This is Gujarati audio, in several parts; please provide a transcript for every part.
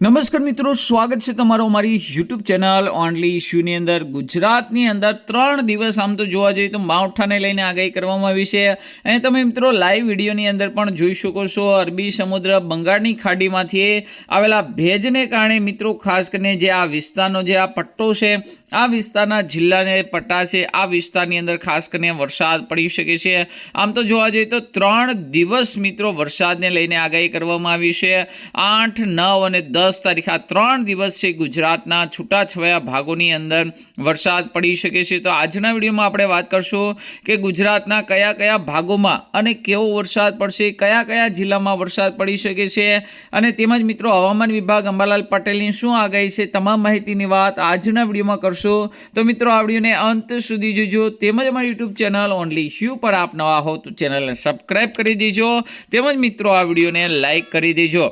નમસ્કાર મિત્રો, સ્વાગત છે તમારો અમારી યુટ્યુબ ચેનલ ઓનલી ઇશ્યુની અંદર. ગુજરાતની અંદર ત્રણ દિવસ આમ તો જોવા જઈએ તો માવઠાને લઈને આગાહી કરવામાં આવી છે. અને તમે મિત્રો લાઈવ વિડીયોની અંદર પણ જોઈ શકો છો, અરબી સમુદ્ર, બંગાળની ખાડીમાંથી આવેલા ભેજને કારણે મિત્રો ખાસ કરીને જે આ વિસ્તારનો જે આ પટ્ટો છે આ વિસ્તારના જિલ્લાને પટ્ટા છે આ વિસ્તારની અંદર ખાસ કરીને વરસાદ પડી શકે છે. આમ તો જોવા જઈએ તો ત્રણ દિવસ મિત્રો વરસાદને લઈને આગાહી કરવામાં આવી છે. આઠ, નવ અને દસ તારીખ આ ત્રણ દિવસ છે ગુજરાતના છૂટાછવાયા ભાગોની અંદર વરસાદ પડી શકે છે. તો આજના વિડીયોમાં આપણે વાત કરશું કે ગુજરાતના કયા કયા ભાગોમાં અને કેવો વરસાદ પડશે, કયા કયા જિલ્લામાં વરસાદ પડી શકે છે અને તેમજ મિત્રો હવામાન વિભાગ અંબાલાલ પટેલની શું આગાહી છે, તમામ માહિતીની વાત આજના વિડીયોમાં કરશું. તો મિત્રો, આ વિડીયોને અંત સુધી જોજો. તેમજ અમારી યુટ્યુબ ચેનલ ઓનલી શ્યુ પર આપ નવા હો તો ચેનલને સબસ્ક્રાઈબ કરી દેજો. તેમજ મિત્રો, આ વિડીયોને લાઈક કરી દેજો.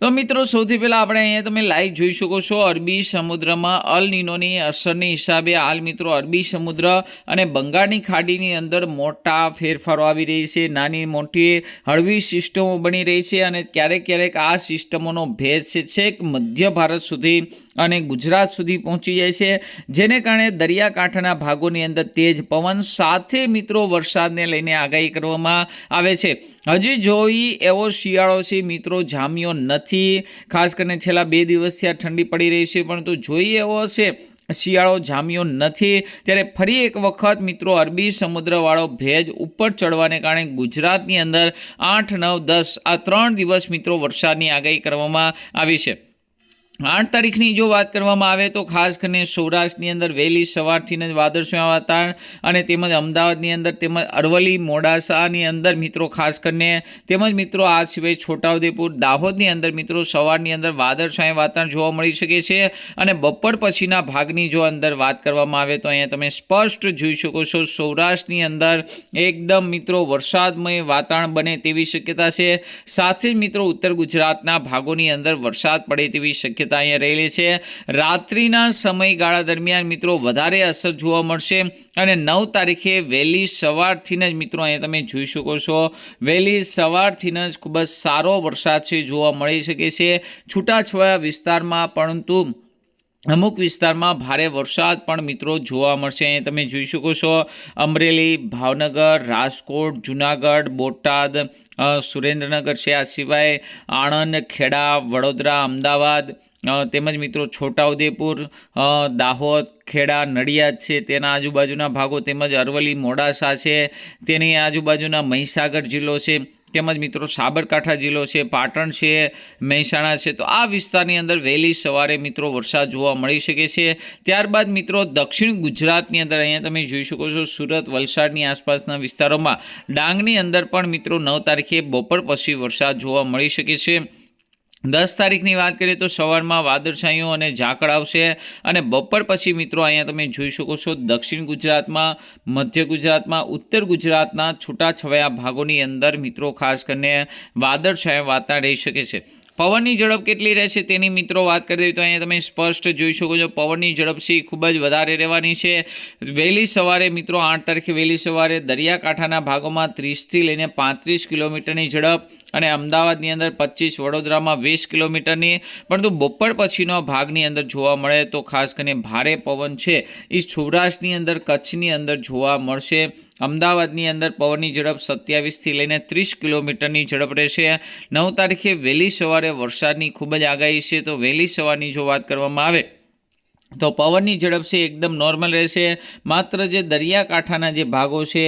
તો મિત્રો, સૌથી પહેલાં આપણે અહીંયા તમે લાઈવ જોઈ શકો છો. અરબી સમુદ્રમાં અલ નીનોની અસરની હિસાબે હાલ મિત્રો અરબી સમુદ્ર અને બંગાળની ખાડીની અંદર મોટા ફેરફારો આવી રહી છે. નાની મોટી હળવી સિસ્ટમો બની રહી છે અને ક્યારેક ક્યારેક આ સિસ્ટમોનો ભેદ છેક મધ્ય ભારત સુધી અને ગુજરાત સુધી પહોંચી જાય છે. જેને કારણે દરિયાકાંઠાના ભાગોની અંદર તેજ પવન સાથે મિત્રો વરસાદને લઈને આગાહી કરવામાં આવે છે. હજી જોઈ એવો શિયાળો છે, મિત્રો, જામ્યો નથી. ખાસ કરીને છેલ્લા બે દિવસથી આ ઠંડી પડી રહી છે, પરંતુ જોઈ એવો છે, શિયાળો જામ્યો નથી. ત્યારે ફરી એક વખત, મિત્રો, અરબી સમુદ્રવાળો ભેજ ઉપર ચડવાને કારણે ગુજરાતની અંદર આઠ, નવ, દસ આ ત્રણ દિવસ, મિત્રો, વરસાદની આગાહી કરવામાં આવી છે. આઠ તારીખની જો વાત કરવામાં આવે તો ખાસ કરીને સૌરાષ્ટ્રની અંદર વહેલી સવારથી જ વાદળછાયા વાતાવરણ અને તેમજ અમદાવાદની અંદર તેમજ અરવલ્લી, મોડાસાની અંદર મિત્રો ખાસ કરીને તેમજ મિત્રો આ સિવાય છોટાઉદેપુર, દાહોદની અંદર મિત્રો સવારની અંદર વાદળછાયા વાતાવરણ જોવા મળી શકે છે અને બપોર પછીના ભાગની જો અંદર વાત કરવામાં આવે તો અહીંયા તમે સ્પષ્ટ જોઈ શકો છો સૌરાષ્ટ્રની અંદર એકદમ મિત્રો વરસાદમય વાતાવરણ બને તેવી શક્યતા છે. સાથે જ મિત્રો ઉત્તર ગુજરાતના ભાગોની અંદર વરસાદ પડે તેવી શક્યતા અહીંયા રહેલી છે. રાત્રિના સમયગાળા દરમિયાન મિત્રો વધારે અસર જોવા મળશે અને નવ તારીખે વહેલી સવારથી જ મિત્રો અહીંયા તમે જોઈ શકો છો. વહેલી સવારથી જ ખૂબ જ સારો વરસાદ છે, જોવા મળી શકે છે. છૂટાછવાયા વિસ્તારમાં, પરંતુ અમુક વિસ્તારમાં ભારે વરસાદ પણ મિત્રો જોવા મળશે. તમે જોઈ શકો છો, અમરેલી, ભાવનગર, રાજકોટ, જુનાગઢ, બોટાદ સુરેન્દ્રનગર છે. આ સિવાય આણંદ, ખેડા, વડોદરા, અમદાવાદ તેમજ મિત્રો છોટાઉદેપુર દાહોદ, ખેડા, નડિયાદ છે. તેના આજુબાજુના ભાગો તેમજ અરવલ્લી, મોડાસા છે. તેની આજુબાજુના મહીસાગર જિલ્લો છે. તેમજ મિત્રો સાબરકાંઠા જિલ્લો છે, પાટણ છે, મહેસાણા છે, તો આ વિસ્તારની અંદર વહેલી સવારે મિત્રો વરસાદ જોવા મળી શકે છે. ત્યારબાદ મિત્રો દક્ષિણ ગુજરાતની અંદર અહીંયા તમે જોઈ શકો છો સુરત, વલસાડની આસપાસના વિસ્તારોમાં ડાંગની અંદર પણ મિત્રો નવ તારીખે બપોર પછી વરસાદ જોવા મળી શકે છે. દસ તારીખની વાત કરીએ તો સવારમાં વાદળછાયું અને ઝાકળ આવશે અને બપોર પછી મિત્રો અહીંયા તમે જોઈ શકો છો દક્ષિણ ગુજરાતમાં, મધ્ય ગુજરાતમાં, ઉત્તર ગુજરાતના છૂટાછવાયા ભાગોની અંદર મિત્રો ખાસ કરીને વાદળછાયા વાતાવરણ રહી શકે છે. પવનની ઝડપ કેટલી રહેશે તેની મિત્રો વાત કરી દઈએ તો અહીંયા તમે સ્પષ્ટ જોઈ શકો છો, પવનની ઝડપ છે ખૂબ જ વધારે રહેવાની છે. વહેલી સવારે મિત્રો આઠ તારીખે વહેલી સવારે દરિયાકાંઠાના ભાગોમાં ત્રીસથી લઈને પાંત્રીસ કિલોમીટરની ઝડપ અને અમદાવાદની અંદર પચીસ, વડોદરામાં વીસ કિલોમીટરની, પરંતુ બપોર પછીનો ભાગની અંદર જોવા મળે તો ખાસ કરીને ભારે પવન છે. એ સૌરાષ્ટ્રની અંદર, કચ્છની અંદર જોવા મળશે. અમદાવાદની અંદર પવનની ઝડપ સત્યાવીસથી લઈને ત્રીસ કિલોમીટરની ઝડપ રહેશે. નવ તારીખે વહેલી સવારે વરસાદની ખૂબ જ આગાહી છે, તો વહેલી સવારની જો વાત કરવામાં આવે તો પવનની ઝડપ છે એકદમ નોર્મલ રહેશે. માત્ર જે દરિયાકાંઠાના જે ભાગો છે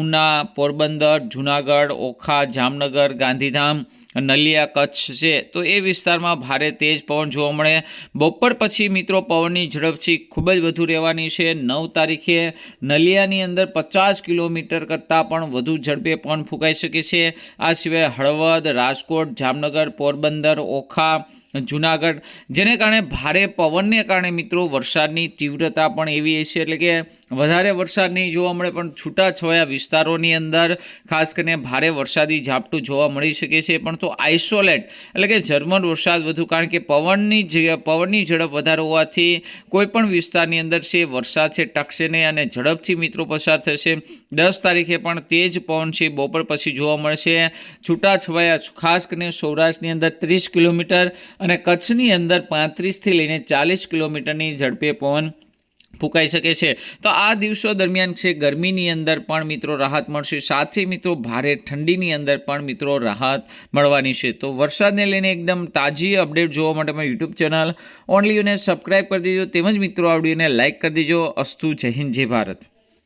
ઉના, પોરબંદર, જુનાગઢ, ઓખા, જામનગર, ગાંધીધામ, નલિયા, કચ્છ છે, તો એ વિસ્તારમાં ભારે તેજ પવન જોવા મળે. બપોર પછી મિત્રો પવનની ઝડપથી ખૂબ જ વધુ રહેવાની છે. નવ તારીખે નલિયાની અંદર પચાસ કિલોમીટર કરતાં પણ વધુ ઝડપે પવન ફૂંકાઈ શકે છે. આ સિવાય હળવદ, રાજકોટ, જામનગર, પોરબંદર, ઓખા જુનાગઢ, જેને કારણે ભારે પવનને કારણે મિત્રો વરસાદની તીવ્રતા પણ એવી છે. એટલે કે વધારે વરસાદ નહીં જોવા મળે પણ છૂટાછવાયા વિસ્તારોની અંદર ખાસ કરીને ભારે વરસાદી ઝાપટું જોવા મળી શકે છે. પણ તો આઇસોલેટ, એટલે કે ઝરમર વરસાદ વધુ, કારણ કે પવનની પવનની ઝડપ વધારે હોવાથી કોઈપણ વિસ્તારની અંદર છે, વરસાદ છે, ટકશે નહીં અને ઝડપથી મિત્રો પસાર થશે. દસ તારીખે પણ તેજ પવન છે, બપોર પછી જોવા મળશે. છૂટાછવાયા ખાસ કરીને સૌરાષ્ટ્રની અંદર ત્રીસ કિલોમીટર અને કચ્છની અંદર પાંત્રીસથી લઈને ચાલીસ કિલોમીટરની ઝડપે પવન ફૂંકાઈ શકે છે. તો આ દિવસો દરમિયાન છે ગરમીની અંદર પણ મિત્રો રાહત મળશે. સાથે મિત્રો ભારે ઠંડીની અંદર પણ મિત્રો રાહત મળવાની છે. તો વરસાદને લઈને એકદમ તાજી અપડેટ જોવા માટે મારી યુટ્યુબ ચેનલ ઓનલી યુને સબસ્ક્રાઈબ કરી દેજો. તેમજ મિત્રો આ વિડીયોને લાઇક કરી દેજો. અસ્તુ જય હિન્દ, જય ભારત.